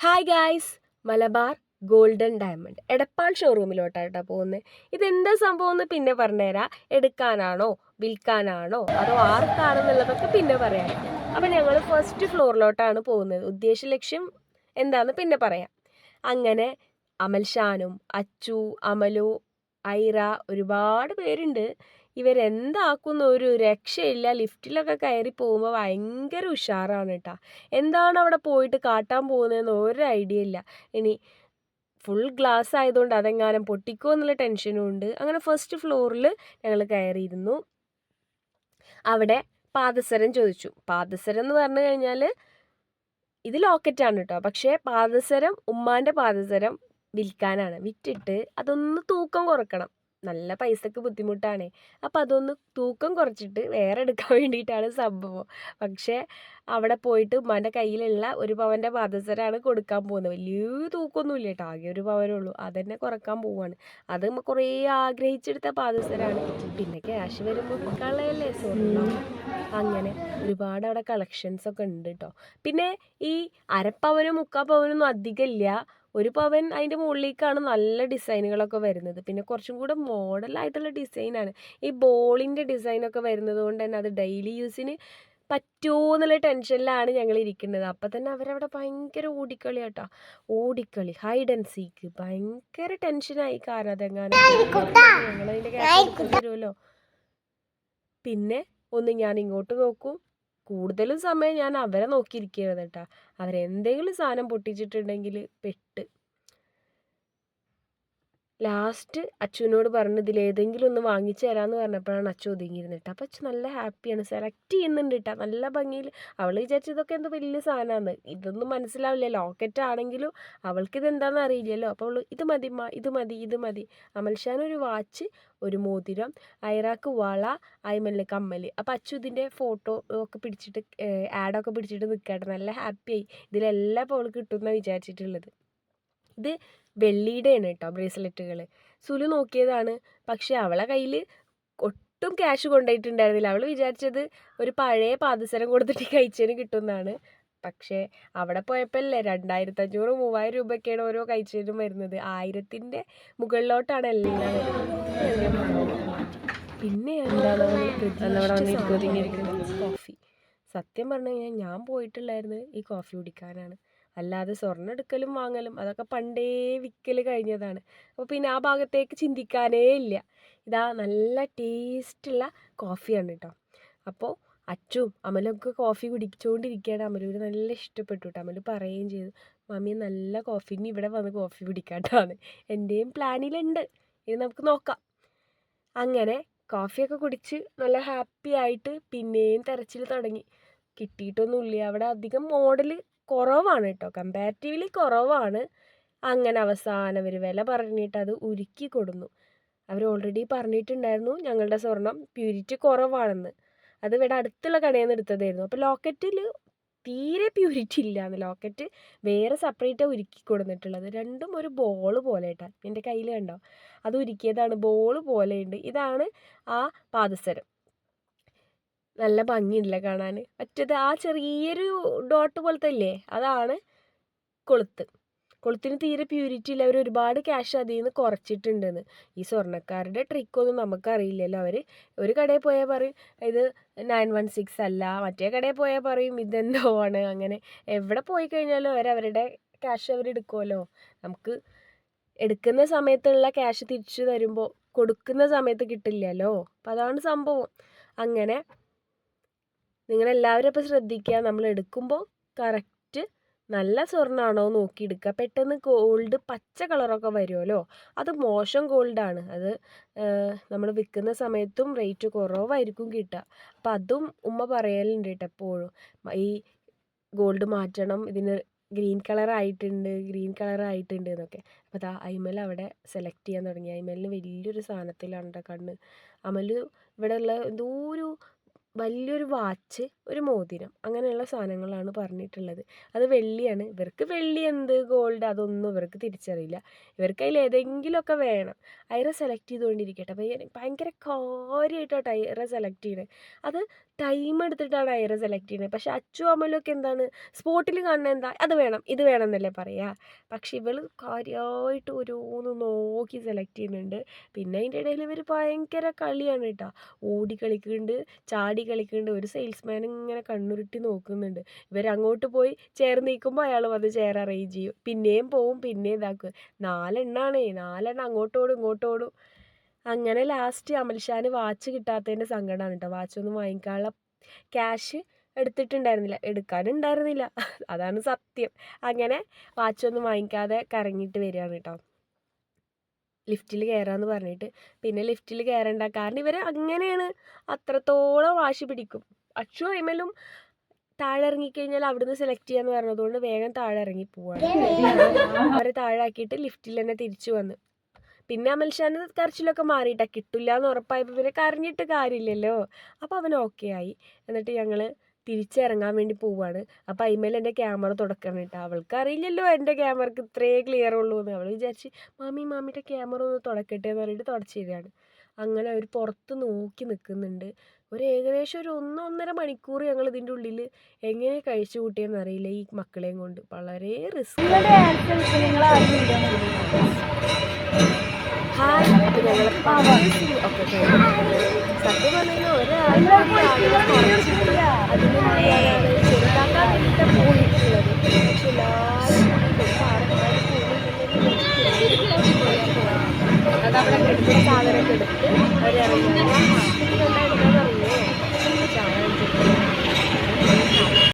Hi guys Malabar golden diamond Edappal ഷോറൂമിലോട്ടാട്ടാ പോകുന്നത് ഇതെന്താ സംഭവം എന്ന് പിന്നെ പറഞ്ഞുതരാം എടുക്കാനാണോ? വിൽക്കാനാണോ? അതോ ആർക്കാണെന്നുള്ളതൊക്കെ പിന്നെ പറയാം. അപ്പം ഞങ്ങൾ ഫസ്റ്റ് ഫ്ലോറിലോട്ടാണ് പോകുന്നത്. ഉദ്ദേശ ലക്ഷ്യം എന്താണെന്ന് പിന്നെ പറയാം. അങ്ങനെ അമൽഷാനും അച്ചു അമലു ഐറ ഒരുപാട് പേരുണ്ട്. ഇവരെന്താക്കുന്ന ഒരു രക്ഷയില്ല. ലിഫ്റ്റിലൊക്കെ കയറി പോകുമ്പോൾ ഭയങ്കര ഉഷാറാണ് കേട്ടോ എന്താണ് അവിടെ പോയിട്ട് കാട്ടാൻ പോകുന്നതെന്ന് ഒരു ഐഡിയ ഇല്ല. ഇനി ഫുൾ ഗ്ലാസ് ആയതുകൊണ്ട് അതെങ്ങാനും പൊട്ടിക്കോ എന്നുള്ള ടെൻഷനും ഉണ്ട്. അങ്ങനെ ഫസ്റ്റ് ഫ്ലോറിൽ ഞങ്ങൾ കയറിയിരുന്നു. അവിടെ പാദസരം ചോദിച്ചു. പാദസരം എന്ന് പറഞ്ഞു കഴിഞ്ഞാൽ ഇത് ലോക്കറ്റാണ് കേട്ടോ പക്ഷേ പാദസരം ഉമ്മാന്റെ പാദസരം വിൽക്കാനാണ്. വിറ്റിട്ട് അതൊന്ന് തൂക്കം കുറക്കണം. നല്ല പൈസക്ക് ബുദ്ധിമുട്ടാണ്. അപ്പം അതൊന്ന് തൂക്കം കുറച്ചിട്ട് വേറെ എടുക്കാൻ വേണ്ടിയിട്ടാണ് സംഭവം. പക്ഷേ അവിടെ പോയിട്ട് ഉമ്മാന്റെ കയ്യിലുള്ള ഒരു പവന്റെ പാദസരമാണ് കൊടുക്കാൻ പോകുന്നത്. വലിയ തൂക്കമൊന്നുമില്ല കേട്ടോ. ആകെ ഒരു പവനേ ഉള്ളൂ. അതന്നെ കുറയ്ക്കാൻ പോവാണ്. അത് കുറേ ആഗ്രഹിച്ചെടുത്ത പാദസരമാണ് പിന്നെ ക്യാഷ് വരുമ്പോൾ കളയല്ലേ? സ്വർണം അങ്ങനെ ഒരുപാട് അവിടെ കളക്ഷൻസ് ഒക്കെ ഉണ്ട് കേട്ടോ. പിന്നെ ഈ അരപ്പവനും മുക്കാൽ പവനൊന്നും അധികം ഇല്ല. ഒരു പവൻ അതിന്റെ മുകളിലേക്കാണ് നല്ല ഡിസൈനുകളൊക്കെ വരുന്നത്. പിന്നെ കുറച്ചും കൂടെ മോഡലായിട്ടുള്ള ഡിസൈനാണ് ഈ ബോളിന്റെ ഡിസൈനൊക്കെ വരുന്നത് കൊണ്ട് തന്നെ അത് ഡെയിലി യൂസിന് പറ്റുമോ എന്നുള്ള ടെൻഷനിലാണ് ഞങ്ങൾ ഇരിക്കുന്നത്. അപ്പം തന്നെ അവരവിടെ ഭയങ്കര ഓടിക്കളി കേട്ടോ ഓടിക്കളി ഹൈഡ് ആൻഡ് സീക്ക് ഭയങ്കര ടെൻഷനായി കാരണം അതെങ്ങാനും തരുമല്ലോ പിന്നെ ഒന്ന് ഞാൻ ഇങ്ങോട്ട് നോക്കും. കൂടുതലും സമയം ഞാൻ അവരെ നോക്കിയിരിക്കുകയാണ് കേട്ടോ. അവരെന്തെങ്കിലും സാധനം പൊട്ടിച്ചിട്ടുണ്ടെങ്കിൽ പെട്ട് ലാസ്റ്റ് അച്ചുവിനോട് പറഞ്ഞു ഇതിൽ ഏതെങ്കിലും ഒന്ന് വാങ്ങിച്ചു തരാമെന്ന് പറഞ്ഞപ്പോഴാണ് അച്ചു ഒതുങ്ങിയിരുന്നത് കേട്ടോ. അപ്പോൾ അച്ചു നല്ല ഹാപ്പിയാണ്. സെലക്ട് ചെയ്യുന്നുണ്ട് കേട്ടോ. നല്ല ഭംഗിയിൽ അവൾ വിചാരിച്ചു ഇതൊക്കെ എന്തോ വലിയ സാധനമാണ് ഇതൊന്നും മനസ്സിലാവില്ല. ലോക്കറ്റ് ആണെങ്കിലും അവൾക്ക് ഇതെന്താണെന്ന് അറിയില്ലല്ലോ. അപ്പോൾ അവൾ ഇത് മതി ഇത് മതി ഇത് മതി. അമൽഷാൻ ഒരു വാച്ച് ഒരു മോതിരം ഐറാക്ക് വള അയ്മൽ കമ്മൽ അപ്പോൾ അച്ചു ഇതിന്റെ ഫോട്ടോ ഒക്കെ പിടിച്ചിട്ട് ആഡൊക്കെ പിടിച്ചിട്ട് നിൽക്കട്ടെ നല്ല ഹാപ്പിയായി. ഇതിലെല്ലാം ഇപ്പോൾ അവൾ കിട്ടുമെന്നാണ് വിചാരിച്ചിട്ടുള്ളത്. ഇത് വെള്ളിയുടെയാണ് കേട്ടോ ബ്രേസ്ലെറ്റുകൾ സുലു നോക്കിയതാണ്. പക്ഷേ അവളെ കയ്യിൽ ഒട്ടും ക്യാഷ് കൊണ്ടുപോയിട്ടുണ്ടായിരുന്നില്ല. അവൾ വിചാരിച്ചത് ഒരു പഴയ പാദസരം കൊടുത്തിട്ട് കഴിച്ചതിന് കിട്ടുമെന്നാണ്. പക്ഷേ അവിടെ പോയപ്പോഴല്ലേ രണ്ടായിരത്തി അഞ്ഞൂറ് മൂവായിരം രൂപയൊക്കെയാണ് ഓരോ കഴിച്ചതിനും വരുന്നത്. ആയിരത്തിന്റെ മുകളിലോട്ടാണ് എല്ലാം പിന്നെ എന്താണ് കോഫി. സത്യം പറഞ്ഞു കഴിഞ്ഞാൽ ഞാൻ പോയിട്ടുള്ളായിരുന്നു ഈ കോഫി കുടിക്കാനാണ്. അല്ലാതെ സ്വർണം എടുക്കലും വാങ്ങലും അതൊക്കെ പണ്ടേ വിൽക്കൽ കഴിഞ്ഞതാണ്. അപ്പോൾ പിന്നെ ആ ഭാഗത്തേക്ക് ചിന്തിക്കാനേ ഇല്ല. ഇതാ നല്ല ടേസ്റ്റുള്ള കോഫിയാണ് കേട്ടോ അപ്പോൾ അച്ചും അമലൊക്കെ കോഫി കുടിച്ചുകൊണ്ടിരിക്കുകയാണ് അമലൂര് നല്ല ഇഷ്ടപ്പെട്ടു കേട്ടോ അമൽ പറയുകയും ചെയ്തു മമ്മി നല്ല കോഫി ഇനി ഇവിടെ വന്ന് കോഫി കുടിക്കാട്ടാണ് എന്റെയും പ്ലാനിലുണ്ട് ഇനി നമുക്ക് നോക്കാം. അങ്ങനെ കോഫിയൊക്കെ കുടിച്ച് നല്ല ഹാപ്പി ആയിട്ട് പിന്നെയും തിരച്ചിൽ തുടങ്ങി. കിട്ടിയിട്ടൊന്നുമില്ല. അവിടെ അധികം മോഡൽ കുറവാണ് കേട്ടോ കമ്പാരിറ്റീവ്ലി കുറവാണ്. അങ്ങനെ അവസാനം അവർ വില പറഞ്ഞിട്ട് അത് ഉരുക്കി കൊടുന്നു. അവർ ഓൾറെഡി പറഞ്ഞിട്ടുണ്ടായിരുന്നു ഞങ്ങളുടെ സ്വർണം പ്യൂരിറ്റി കുറവാണെന്ന്. അത് ഇവിടെ അടുത്തുള്ള കടയിൽ നിന്ന് എടുത്തതായിരുന്നു. അപ്പോൾ ലോക്കറ്റിൽ തീരെ പ്യൂരിറ്റി ഇല്ലാന്ന്. ലോക്കറ്റ് വേറെ സെപ്പറേറ്റ് ഉരുക്കി കൊടുത്തിട്ടുള്ളത് രണ്ടും ഒരു ബോൾ പോലെ ഇട്ടാൽ എന്റെ കയ്യിൽ കണ്ടോ? അത് ഉരുക്കിയതാണ് ബോൾ ഉണ്ട് ഇതാണ് ആ പാദസരം. നല്ല ഭംഗിയുണ്ടല്ലേ കാണാൻ. മറ്റേത് ആ ചെറിയൊരു ഡോട്ട് പോലത്തെ ഇല്ലേ അതാണ് കൊളുത്ത്. കൊളുത്തിന് തീരെ പ്യൂരിറ്റി ഇല്ല. അവർ ഒരുപാട് ക്യാഷ് അതിൽ നിന്ന് കുറച്ചിട്ടുണ്ടെന്ന്. ഈ സ്വർണക്കാരുടെ ട്രിക്കൊന്നും നമുക്കറിയില്ലല്ലോ അവർ ഒരു കടയിൽ പോയാൽ പറയും ഇത് നയൻ വൺ സിക്സ് അല്ല. മറ്റേ കടയിൽ പോയാൽ പറയും ഇതെന്തോ ആണ്? അങ്ങനെ എവിടെ പോയി കഴിഞ്ഞാലും അവർ അവരുടെ ക്യാഷ് അവരെടുക്കുമല്ലോ നമുക്ക് എടുക്കുന്ന സമയത്തുള്ള ക്യാഷ് തിരിച്ചു തരുമ്പോൾ കൊടുക്കുന്ന സമയത്ത് കിട്ടില്ലല്ലോ. അപ്പം അതാണ് സംഭവം. അങ്ങനെ നിങ്ങളെല്ലാവരും അപ്പോൾ ശ്രദ്ധിക്കുക. നമ്മൾ എടുക്കുമ്പോൾ കറക്റ്റ് നല്ല സ്വർണമാണോ നോക്കി എടുക്കുക. പെട്ടെന്ന് ഗോൾഡ് പച്ച കളറൊക്കെ വരുമല്ലോ. അത് മോശം ഗോൾഡാണ് അത് നമ്മൾ വിൽക്കുന്ന സമയത്തും റേറ്റ് കുറവായിരിക്കും കിട്ടുക. അപ്പം അതും ഉമ്മ പറയലുണ്ട് കേട്ടോ എപ്പോഴും. ഈ ഗോൾഡ് മാറ്റണം ഇതിന് ഗ്രീൻ കളർ ആയിട്ടുണ്ട് ഗ്രീൻ കളർ ആയിട്ടുണ്ട് എന്നൊക്കെ. അപ്പോൾ അതാ അയ്മൽ അവിടെ സെലക്ട് ചെയ്യാൻ തുടങ്ങി. അയ്മലിന് വലിയൊരു സാധനത്തിലാണ് കണ്ണ്. അമൽ ഇവിടെ ഉള്ള എന്തോ ഒരു വലിയൊരു വാച്ച് ഒരു മോതിരം അങ്ങനെയുള്ള സാധനങ്ങളാണ് പറഞ്ഞിട്ടുള്ളത്. അത് വെള്ളിയാണ്. ഇവർക്ക് വെള്ളി എന്ത് ഗോൾഡ് അതൊന്നും ഇവർക്ക് തിരിച്ചറിയില്ല. ഇവർക്ക് അതിൽ ഏതെങ്കിലുമൊക്കെ വേണം. ഐറ സെലക്ട് ചെയ്തുകൊണ്ടിരിക്കട്ടെ. അപ്പോൾ ഭയങ്കര കാര്യമായിട്ടോ ഐറ സെലക്ട് ചെയ്യണത് അത് ടൈം എടുത്തിട്ടാണ് അയറ സെലക്ട് ചെയ്യണേ. പക്ഷെ അച്ചു അമലൊക്കെ എന്താണ്? സ്പോട്ടിൽ കാണുന്ന എന്താ? അത് വേണം ഇത് വേണം എന്നല്ലേ പറയുക പക്ഷെ ഇവൾ കാര്യമായിട്ട് ഓരോന്ന് നോക്കി സെലക്ട് ചെയ്യുന്നുണ്ട്. പിന്നെ അതിന്റെ ഇടയിൽ ഇവർ ഭയങ്കര കളിയാണ് കേട്ടോ. ഓടി കളിക്കുന്നുണ്ട് ചാടി കളിക്കുന്നുണ്ട് ഒരു സെയിൽസ്മാൻ ഇങ്ങനെ കണ്ണുരുട്ടി നോക്കുന്നുണ്ട്. ഇവർ അങ്ങോട്ട് പോയി ചെയർ നീക്കുമ്പോൾ അയാൾ വന്ന് ചെയർ അറേഞ്ച് ചെയ്യും. പിന്നെയും പോവും പിന്നെ ഇതാക്കും. നാലെണ്ണാണേ നാലെണ്ണം അങ്ങോട്ടോടും ഇങ്ങോട്ടോടും അങ്ങനെ ലാസ്റ്റ് അമൽഷാന് വാച്ച് കിട്ടാത്തതിന്റെ സങ്കടമാണ് കേട്ടോ. വാച്ചൊന്നും വാങ്ങിക്കാനുള്ള ക്യാഷ് എടുത്തിട്ടുണ്ടായിരുന്നില്ല. എടുക്കാനുണ്ടായിരുന്നില്ല. അതാണ് സത്യം. അങ്ങനെ വാച്ചൊന്നും വാങ്ങിക്കാതെ കറങ്ങിയിട്ട് വരികയാണ് കേട്ടോ. ലിഫ്റ്റിൽ കയറാമെന്ന് പറഞ്ഞിട്ട്. പിന്നെ ലിഫ്റ്റിൽ കയറണ്ട കാരണം ഇവർ അങ്ങനെയാണ് അത്രത്തോളം വാശി പിടിക്കും. അച്ഛോ അയിമലും താഴെ ഇറങ്ങിക്കഴിഞ്ഞാൽ അവിടുന്ന് സെലക്ട് ചെയ്യാന്ന് പറഞ്ഞതുകൊണ്ട് വേഗം താഴെ ഇറങ്ങി പോവാണ്. അവരെ താഴെ ആക്കിയിട്ട് ലിഫ്റ്റിൽ തന്നെ തിരിച്ചു വന്ന്. പിന്നെ അമൽഷാന് കരച്ചിലൊക്കെ മാറിയിട്ടാ. കിട്ടില്ല എന്ന് ഉറപ്പായപ്പോൾ പിന്നെ കരഞ്ഞിട്ട് കാര്യമില്ലല്ലോ. അപ്പോൾ അവൻ ഓക്കെ ആയി. എന്നിട്ട് ഞങ്ങൾ തിരിച്ചിറങ്ങാൻ വേണ്ടി പോവാണ്. അപ്പോൾ അതിന്മേൽ എന്റെ ക്യാമറ തുടക്കണം കേട്ടോ. അവൾക്ക് അറിയില്ലല്ലോ എന്റെ ക്യാമറക്ക് ഇത്രയേ ക്ലിയർ ഉള്ളൂ എന്ന്. അവൾ വിചാരിച്ച് മാമി മാമിയുടെ ക്യാമറ ഒന്ന് തുടക്കട്ടെ എന്ന് പറഞ്ഞിട്ട് തുടച്ചിരുകയാണ് അങ്ങനെ അവർ പുറത്ത് നോക്കി നിൽക്കുന്നുണ്ട് ഒരു ഏകദേശം ഒരു ഒന്ന് ഒന്നര മണിക്കൂർ ഞങ്ങൾ ഇതിന്റെ ഉള്ളിൽ എങ്ങനെ കഴിച്ചു കൂട്ടിയെന്ന് അറിയില്ല ഈ മക്കളെയും കൊണ്ട്. വളരെ റിസ്ക് ഹായ് ഞങ്ങൾ സത്യം പറഞ്ഞാൽ ഒരാളുടെ അതിന് ചെറുതാക്കാൻ വേണ്ടിയിട്ട് പോയിട്ടുള്ളത് പക്ഷെ എല്ലാവരും അതവിടെ കിടക്കുന്ന സാധനമൊക്കെ എടുത്ത് അവരിറങ്ങി